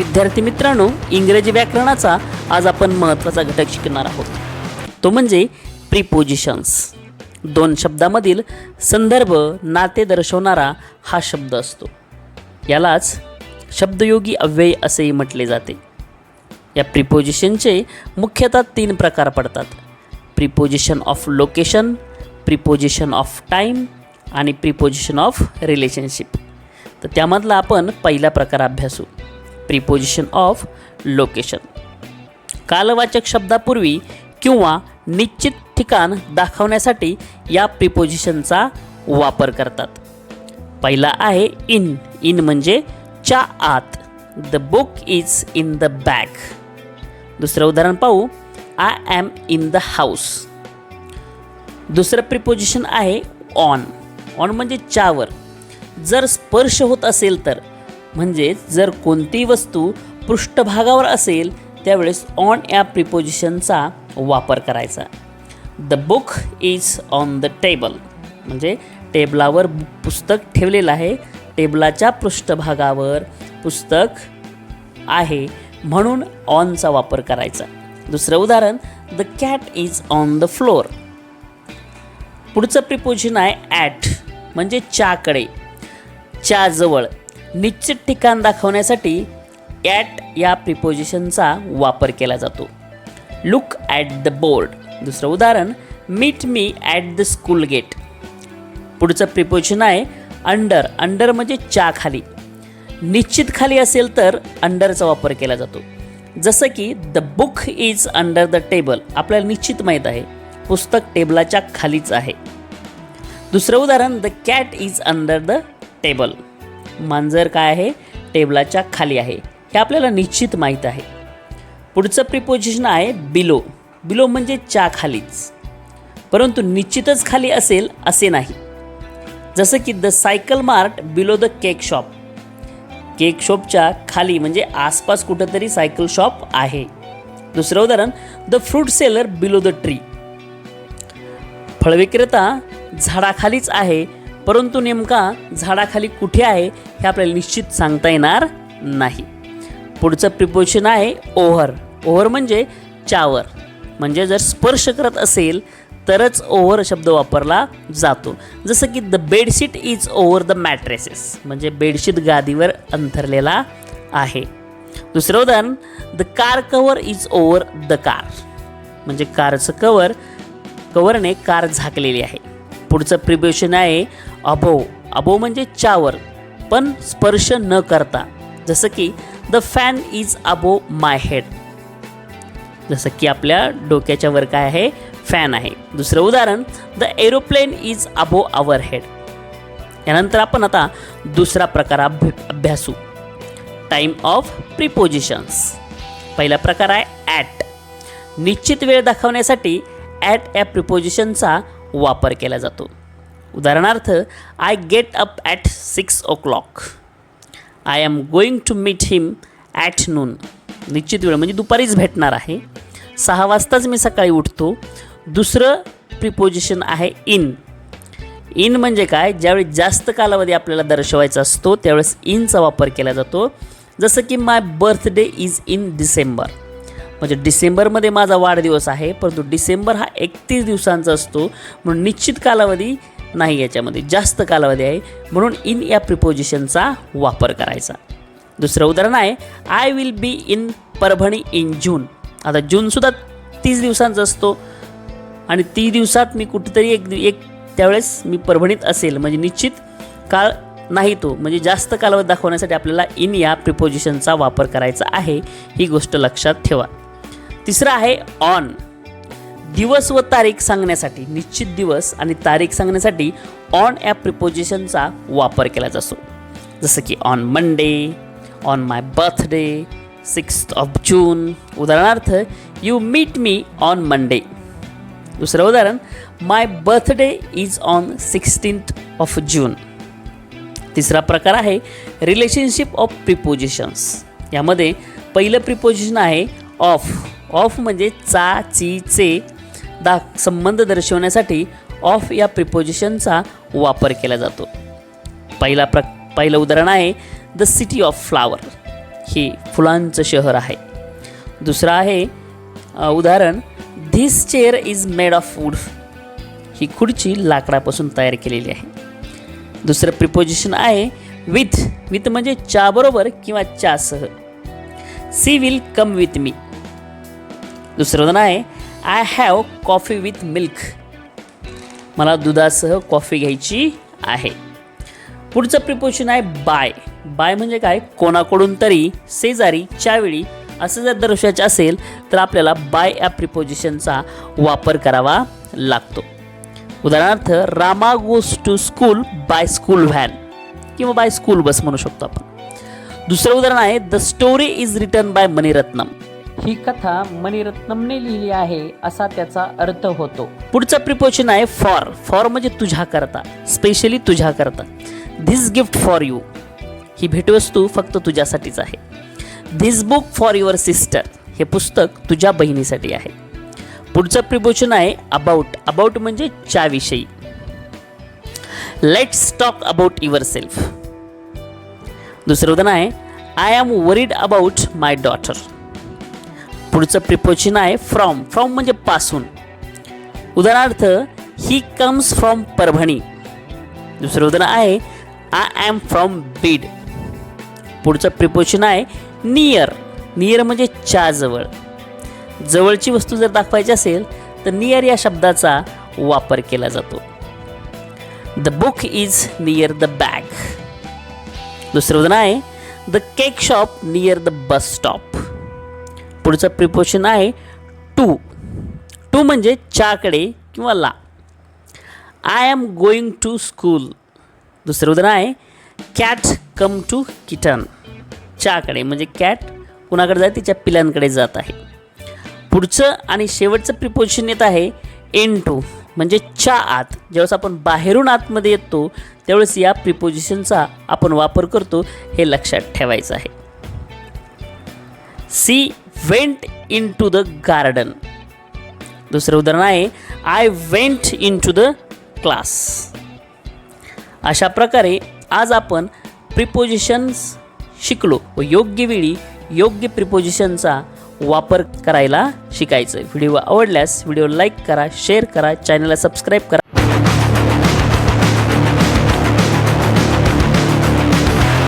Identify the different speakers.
Speaker 1: विद्यार्थी मित्रांनो इंग्रजी व्याकरणाचा आज आपण महत्त्वाचा घटक शिकणार आहोत. तो म्हणजे प्रिपोजिशन्स दोन शब्दामधील संदर्भ नाते दर्शवणारा हा शब्द असतो. यालाच शब्दयोगी अव्यय असेही म्हटले जाते. या प्रिपोजिशनचे मुख्यतः तीन प्रकार पडतात. Preposition of location preposition of time आणि प्रिपोजिशन ऑफ रिलेशनशिप तर त्यामधला आपण पहिला प्रकार अभ्यासू. प्रिपोजिशन ऑफ लोकेशन कालवाचक शब्दापूर्वी किंवा निश्चित ठिकाण दाखवण्यासाठी या प्रिपोजिशनचा वापर करतात. पहिला आहे इन इन म्हणजे च्या आत. The book is in the bag दुसरं उदाहरण पाहू. I am in the house दुसरं प्रिपोजिशन आहे ऑन ऑन म्हणजे च्यावर. जर स्पर्श होत असेल तर म्हणजेच जर कोणतीही वस्तू पृष्ठभागावर असेल त्यावेळेस ऑन या प्रिपोजिशनचा वापर करायचा. The book is on the table म्हणजे टेबलावर पुस्तक ठेवलेलं आहे टेबलाच्या पृष्ठभागावर पुस्तक आहे म्हणून ऑनचा वापर करायचा. दुसरं उदाहरण the cat is on the floor पुढचं प्रिपोजिशन आहे ॲट म्हणजे च्याकडे. च्याजवळ. निश्चित ठिकाण दाखवण्यासाठी ॲट या प्रिपोजिशनचा वापर केला जातो. लुक ॲट द बोर्ड दुसरं उदाहरण meet me at the school gate पुढचं प्रिपोजिशन आहे अंडर अंडर म्हणजे च्या खाली. निश्चित खाली असेल तर अंडरचा वापर केला जातो. जसं की the book is under the table आपल्याला निश्चित माहीत आहे पुस्तक टेबलाच्या खालीच आहे. दुसरं उदाहरण the cat is under the table मांजर काय आहे? टेबलाच्या खाली आहे. हे आपल्याला निश्चित माहीत आहे. पुढचं प्रिपोजिशन आहे बिलो बिलो म्हणजे च्या खालीच. परंतु निश्चितच खाली असेल असे नाही. जसं की the cycle mart below the cake shop cake शॉपच्या खाली म्हणजे आसपास कुठंतरी सायकल शॉप आहे. दुसरं उदाहरण the fruit seller below the tree फळविक्रेता झाडाखालीच आहे परंतु नेमका झाडाखाली कुठे आहे हे आपल्याला निश्चित सांगता येणार नाही. पुढचं प्रिपोशन आहे ओव्हर. ओव्हर म्हणजे चावर. म्हणजे जर स्पर्श करत असेल तरच ओव्हर शब्द वापरला जातो. जसं की the bedsheet is over the mattresses म्हणजे बेडशीट गादीवर अंथरलेला आहे. दुसरं उदाहरण the car cover is over the car म्हणजे कारचं कवर कवरने कार झाकलेली आहे. पुढचं प्रिब्युशन आहे अबो. अबो म्हणजे चावर पण स्पर्श न करता. जसं की the fan is above my head जसं की आपल्या डोक्याच्या वर काय आहे? फॅन आहे. दुसरं उदाहरण the aeroplane is above our head यानंतर आपण आता दुसरा प्रकार अभ्यासू. टाईम ऑफ प्रिपोजिशन्स पहिला प्रकार आहे ॲट निश्चित वेळ दाखवण्यासाठी ॲट या प्रिपोजिशनचा वापर केला जातो. उदाहरणार्थ I get up at six o'clock I am going to meet him at noon निश्चित वेळ म्हणजे दुपारीच भेटणार आहे. सहा वाजताच मी सकाळी उठतो. दुसरं प्रिपोजिशन आहे इन इन म्हणजे काय? ज्यावेळी जास्त कालावधी आपल्याला दर्शवायचा असतो त्यावेळेस इनचा वापर केला जातो. जसं की my birthday is in December म्हणजे डिसेंबरमध्ये माझा वाढदिवस आहे परंतु डिसेंबर हा एकतीस दिवसांचा असतो म्हणून निश्चित कालावधी नाही याच्यामध्ये जास्त कालावधी आहे म्हणून इन या प्रिपोजिशनचा वापर करायचा. दुसरं उदाहरण आहे I will be in Parbhani in June आता जूनसुद्धा तीस दिवसांचा असतो आणि ती दिवसात मी कुठेतरी एक एक त्यावेळेस मी परभणीत असेल म्हणजे निश्चित काळ नाही तो म्हणजे जास्त कालावधी दाखवण्यासाठी आपल्याला इन या प्रिपोजिशनचा वापर करायचा आहे ही गोष्ट लक्षात ठेवा. तिसरं आहे ऑन दिवस व तारीख सांगण्यासाठी निश्चित दिवस आणि तारीख सांगण्यासाठी ऑन या प्रिपोजिशनचा वापर केला जातो. जसं की on Monday on my birthday six of June उदाहरणार्थ you meet me on Monday दुसरं उदाहरण my birthday is on sixteenth of June तिसरा प्रकार आहे रिलेशनशिप ऑफ प्रिपोजिशन्स यामध्ये पहिलं प्रिपोजिशन आहे ऑफ ऑफ म्हणजे चा ची चे दा संबंध दर्शवण्यासाठी ऑफ या प्रिपोजिशनचा वापर केला जातो. पहिला प्र पहिलं उदाहरण आहे द सिटी ऑफ फ्लावर. हे फुलांचं शहर आहे. दुसरं आहे उदाहरण this chair is made of wood ही खुर्ची लाकडापासून तयार केलेली आहे. दुसरं प्रिपोजिशन आहे विथ विथ म्हणजे च्याबरोबर बरोबर किंवा च्यासह she will come with me दुसरं उदाहरण आहे I have coffee with milk मला दुधासह कॉफी घ्यायची आहे. पुढचं प्रिपोशन आहे बाय बाय म्हणजे काय? कोणाकडून तरी शेजारी त्यावेळी असं जर दर्शवायचं असेल तर आपल्याला बाय या प्रिपोजिशनचा वापर करावा लागतो. उदाहरणार्थ Rama goes to school by school van किंवा बाय स्कूल बस म्हणू शकतो आपण. दुसरं उदाहरण आहे the story is written by Mani Ratnam ही कथा मणिरत्नमने लिहिली आहे असा त्याचा अर्थ होतो. पुढचं प्रिपोशन आहे फॉर फॉर म्हणजे तुझ्या करता. स्पेशली तुझ्या करता. धिस गिफ्ट फॉर यू ही भेटवस्तू फक्त तुझ्यासाठीच आहे. This book for your sister हे पुस्तक तुझ्या बहिणीसाठी आहे. पुढचं प्रिपोशन आहे अबाउट अबाउट म्हणजे च्याविषयी. Let's talk about yourself दुसरं उदाहरण आहे I am worried about my daughter पुढचं प्रिपोजिशन आहे फ्रॉम फ्रॉम म्हणजे पासून. उदाहरणार्थ ही कम्स फ्रॉम परभणी. दुसरं उदाहरण आहे आय ॲम फ्रॉम बीड पुढचं प्रिपोजिशन आहे नियर नियर म्हणजे च्या जवळ जवळची वस्तू जर दाखवायची असेल तर नियर या शब्दाचा वापर केला जातो. The book is near the bag दुसरं उदाहरण आहे the cake shop near the bus stop पुढचं प्रिपोशन आहे टू टू म्हणजे च्याकडे किंवा ला. I am going to school दुसरं उदाहरण आहे कॅट कम टू किटन च्याकडे म्हणजे कॅट कुणाकडे जाते? तिच्या पिलांकडे जात आहे. पुढचं आणि शेवटचं प्रिपोजिशन येत आहे एन टू म्हणजे च्या आत. ज्यावेळेस आपण बाहेरून आतमध्ये येतो त्यावेळेस या प्रिपोजिशनचा आपण वापर करतो हे लक्षात ठेवायचं आहे. She went in to the garden दुसरं उदाहरण आहे I went in to the class अशा प्रकारे आज आपण प्रिपोजिशन्स शिकलो. व योग्य वेळी योग्य प्रिपोजिशनचा वापर करायला शिकायचं. व्हिडिओ आवडल्यास व्हिडिओ लाईक करा शेअर करा चॅनलला सबस्क्राईब करा.